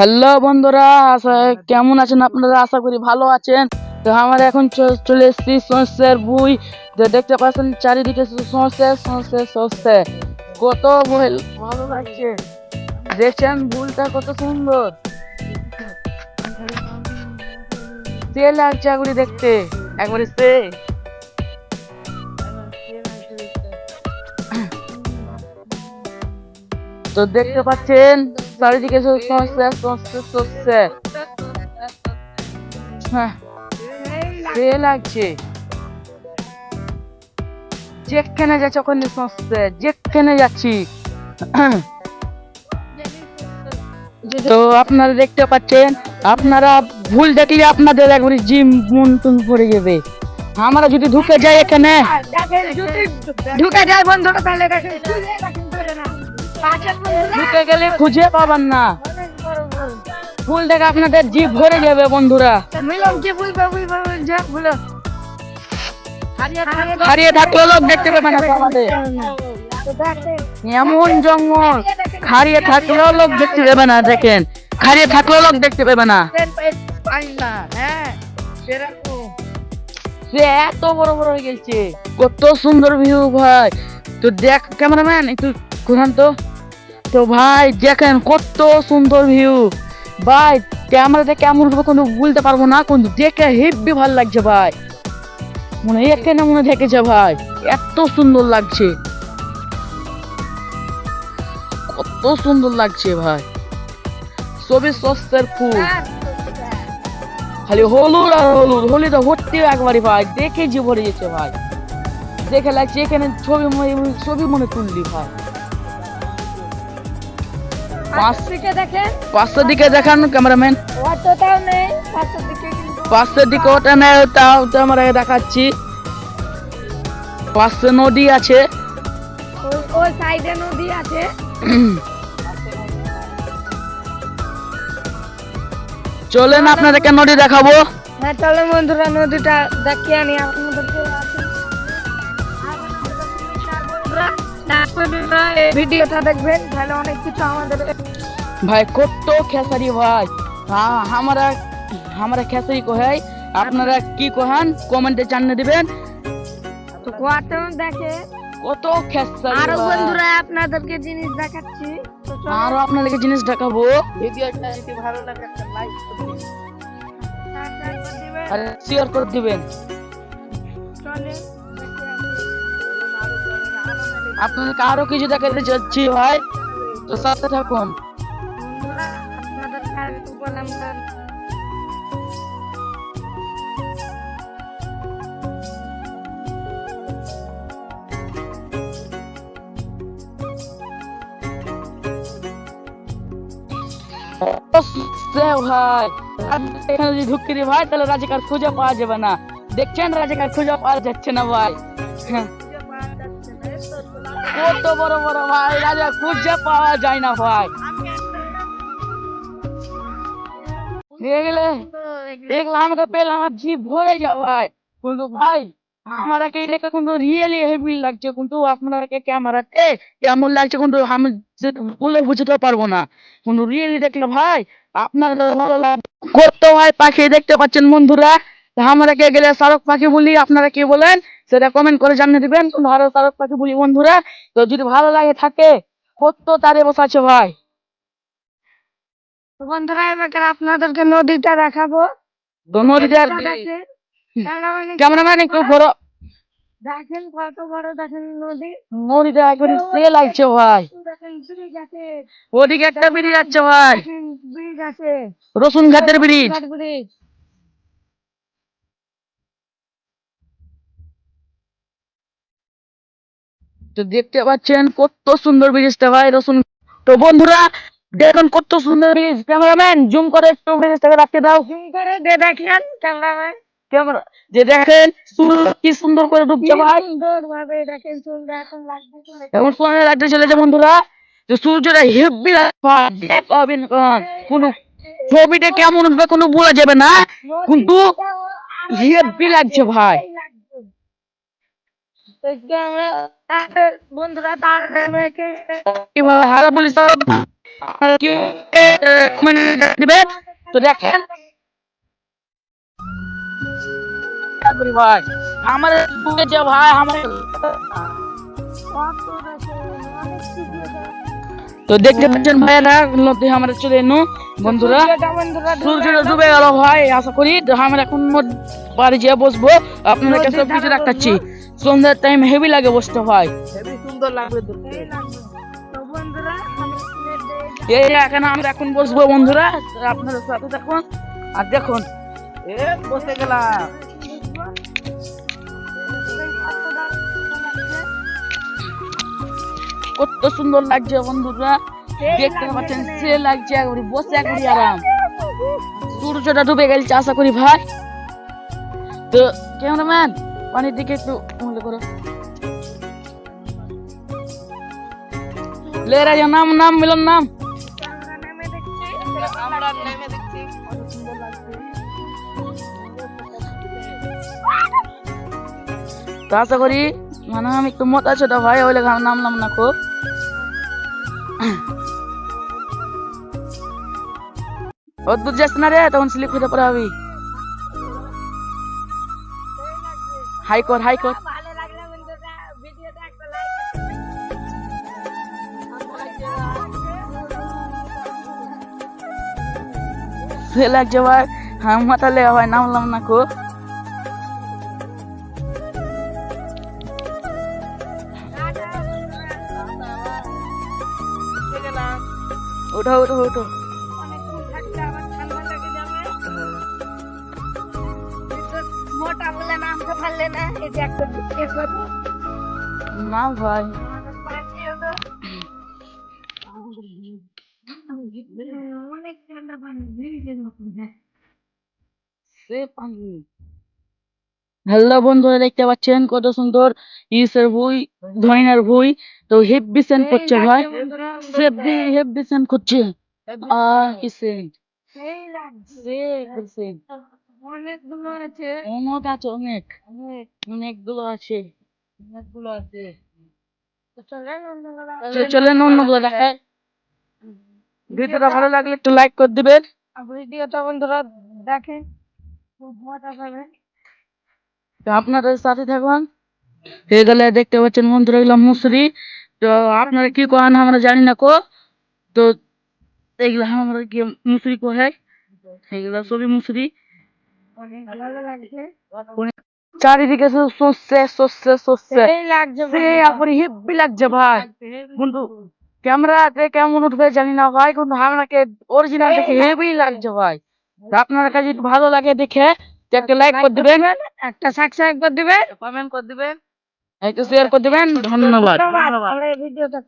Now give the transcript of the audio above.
Hello বন্ধুরা, আশা- কেমন আছেন আপনারা? আশা করি ভালো আছেন। তো আমার এখন চলে এসেছি সর্ষের বুই। তো দেখতে পাচ্ছেন চারিদিকে সর্ষে সর্ষে সর্ষে। কত ভালো লাগছে। দেখছেন বুলটা কত সুন্দর। সে লাগছে একবারে দেখতে, একবারে সে তো দেখতে পাচ্ছেন চারিদিকে শুধু সর্ষে সর্ষে সর্ষে হ্যাঁ সে লাগছে। যেখানে যাচ্ছি ওখানে সস্তে যেখানে যাচ্ছি। তো আপনারা দেখতে পাচ্ছেন, আপনারা ভুল দেখলে আপনাদের একবারে জিম মন পড়ে যাবে। আমরা যদি ঢুকে যাই এখানে ঢুকে যায় বন্ধুরা, তাহলে ঢুকে গেলে খুঁজে পাবেন না। ফুল দেখে আপনাদের জিভ ভরে যাবে বন্ধুরা। হারিয়ে থাকলে লোক দেখতে পাবে না আমাদের এমন জঙ্গল, হারিয়ে থাকলেও লোক দেখতে পাবে না, দেখেন। হারিয়ে থাকলেও লোক দেখতে পাবে না। সে এত বড় বড় হয়ে গেছে। কত সুন্দর ভিউ ভাই। তো দেখ ক্যামেরাম্যান একটু ঘুরান তো। তো ভাই, দেখেন কত সুন্দর ভিউ ভাই ক্যামেরাতে কেমন হবে কোনো বলতে পারব না, কিন্তু দেখে হেব্বি ভালো লাগছে ভাই। মনে এখানে মনে দেখেছে ভাই, এত সুন্দর লাগছে। কত সুন্দর লাগছে ভাই। সবই সস্তার ফুল। খালি হলুদ আর হলুদ হলুদ ভর্তি একবারই ভাই, দেখে যে ভরে যেতে ভাই। দেখে লাগছে এখানে ছবি মনে- ছবি মনে তুললি ভাই। পাঁচ পাঁচটার দিকে দেখান ক্যামেরাম্যান। পাঁচটার দিকে ওটা নেই তাও তো আমরা দেখাচ্ছি। পাঁচটা নদী আছে। ওই সাইডে নদী আছে। চলেন আপনাদেরকে নদী দেখাবো। হ্যাঁ চলেন বন্ধুরা নদীটা দেখিয়ে আনি আপনাদেরকে। ভিডিওটা দেখবেন তাহলে অনেক কিছু আমাদের ভাই কত খেসারি ভাই। হ্যাঁ আমরা আমরা খেসারি কোহাই। আপনারা কি কোহান? কমেন্টে জানিয়ে দিবেন। তো দেখে। কত খেসারি আরও। বন্ধুরা আপনাদেরকে জিনিস দেখাচ্ছি। আরও আপনাদেরকে জিনিস দেখাবো। ভিডিওটা যদি ভালো লাগে একটা লাইক করে দিন সাবস্ক্রাইব করে দিবেন আর শেয়ার করে দিবেন। চলে। আপনাদেরকে আরও কিছু দেখাতে চাচ্ছি ভাই। তো সাথে থাকুন। সে ভাই আপনি এখানে যদি ঢুকিয়ে দিই ভাই তাহলে রাজাকার খুঁজে পাওয়া যাবে না দেখছেন রাজাকার খুঁজে পাওয়া যাচ্ছে না ভাই হ্যাঁ, কত বড় বড় ভাই রাজা খুঁজে পাওয়া যায় না ভাই দেখলে দেখলাম আমাকে পেলাম আমার জিভ ভরে যাও ভাই কিন্তু ভাই আমাকে দেখে কিন্তু রিয়েলি হেভি লাগছে কিন্তু আপনাকে ক্যামেরাতে কেমন লাগছে কিন্তু আমি বলে বুঝতে পারব না। কিন্তু রিয়েলি দেখলে ভাই আপনার ভালো লাগবে। কত পাখি দেখতে পাচ্ছেন বন্ধুরা? আমরা কে গেলে শাহরুখ পাখি বলি আপনারা কি বলেন? সেটা কমেন্ট করে জানিয়ে দিবেন। আরও শাহরুখ পাখি বলি বন্ধুরা তো যদি ভালো লাগে থাকে কত তারে বসাচ্ছে ভাই। বন্ধুরা এবার আপনাদেরকে নদীটা দেখাবো। দেখেন ক্যামেরাম্যান একটু বড় দেখেন কত বড় দেখেন নদী। নদীটা একবারে সে লাগছে ভাই। আছে। ওদিকে একটা ব্রিজ যাচ্ছে ভাই। ব্রিজ আছে। রসুন ঘাটের ব্রিজ তো দেখতে পাচ্ছেন কত সুন্দর ব্রিজটা ভাই রসুন তো বন্ধুরা দেখুন কত সুন্দর ব্রিজ ক্যামেরাম্যান জুম করে একটু ব্রিজটাকে রাখতে দাও। জুম করে দে দেখেন ক্যামেরাম্যান ক্যামেরা যে দেখেন কি সুন্দর করে ডুবছে ভাই। সুন্দর দেখেন সুন্দর এখন লাগছে এমন সময় লাগতে চলেছে বন্ধুরা যে সূর্যটা হেব্বি পাবেন কোনো? ছবিটা কেমন হবে কোনো বলা যাবে না কিন্তু হেব্বি লাগছে ভাই। বন্ধুরা তার কীভাবে হারা তো দেখেন করি ভাই। আমার যে ভাই আমার তো দেখতে পাচ্ছেন ভাইয়েরা নদী আমরা চলে এনো বন্ধুরা সূর্যটা ডুবে গেল ভাই আশা করি। আমরা এখন বাড়ি যেয়ে বসবো। আপনাদেরকে সব কিছু দেখাচ্ছি সন্ধ্যার টাইম হেভি লাগে বসতে ভাই। সুন্দর লাগবে এই এখানে আমরা এখন বসবো বন্ধুরা। আপনাদের সাথে দেখুন। আর দেখুন। এ বসে গেলাম। কত সুন্দর লাগছে বন্ধুরা। দেখতে পাচ্ছেন সে লাগছে একবারে, বসে একবারে আরাম। সূর্যটা ডুবে গেছে আশা করি ভাই। তো, ক্যামেরাম্যান, পানির দিকে একটু মনে করো। লে রাজা, নাম নাম, মিলন নাম। আশা করি মানে আমি একটু মোটা ছোট ভাই ওই আমি নামলাম না খুব। অদ্ভুত যাস না রে, তখন স্লিপ হতে পারে হবি। হাই কর হাই কর। লাগছে ভাই হ্যাঁ মাথা লেগে ভাই নামলাম না খুব। ওঠো ওঠো ওঠো। না ভাই। অনেক ঠান্ডা পানি হ্যাঁ। সে পানি। হ্যালো বন্ধুরা দেখতে পাচ্ছেন কত সুন্দর ইসের বই ধইনার বই তো হেভি সেন্ট করছে ভাই হেভি হেভি সেন্ট করছে আহ কি সেন্ট সেই লাগছে সে সেন্ট অনেকগুলো আছে অনেক আছে অনেক অনেকগুলো আছে অনেকগুলো আছে তো চলেন অন্যগুলো তো চলেন অন্যগুলো দেখায় ভিডিওটা ভালো লাগলে একটু লাইক করে দিবেন ভিডিওটা বন্ধুরা দেখেন খুব মজা পাবেন তো আপনাদের সাথে থাকুন হয়ে গেলে দেখতে পাচ্ছেন বন্ধুরা এগুলো মুসরি তো আপনারা কি করেন আমরা জানি না কো। তো এগুলো আমরা কি মুসরি কহে এগুলো সবই মুসরি। অনেক ভালো লাগছে চারিদিকে শুধু সর্ষে সর্ষে সর্ষে সেই লাগছে সে আপনি হেব্বি লাগছে ভাই। বন্ধু ক্যামেরাতে কেমন উঠবে জানি না ভাই কিন্তু আপনাকে অরিজিনাল দেখে হেভি লাগছে ভাই। তো আপনার কাছে একটু ভালো লাগে দেখে তো একটা লাইক করে দিবেন। একটা সাবস্ক্রাইব করে দিবেন। কমেন্ট করে দিবেন। একটু শেয়ার করে দিবেন? ধন্যবাদ। ধন্যবাদ। ভিডিওটা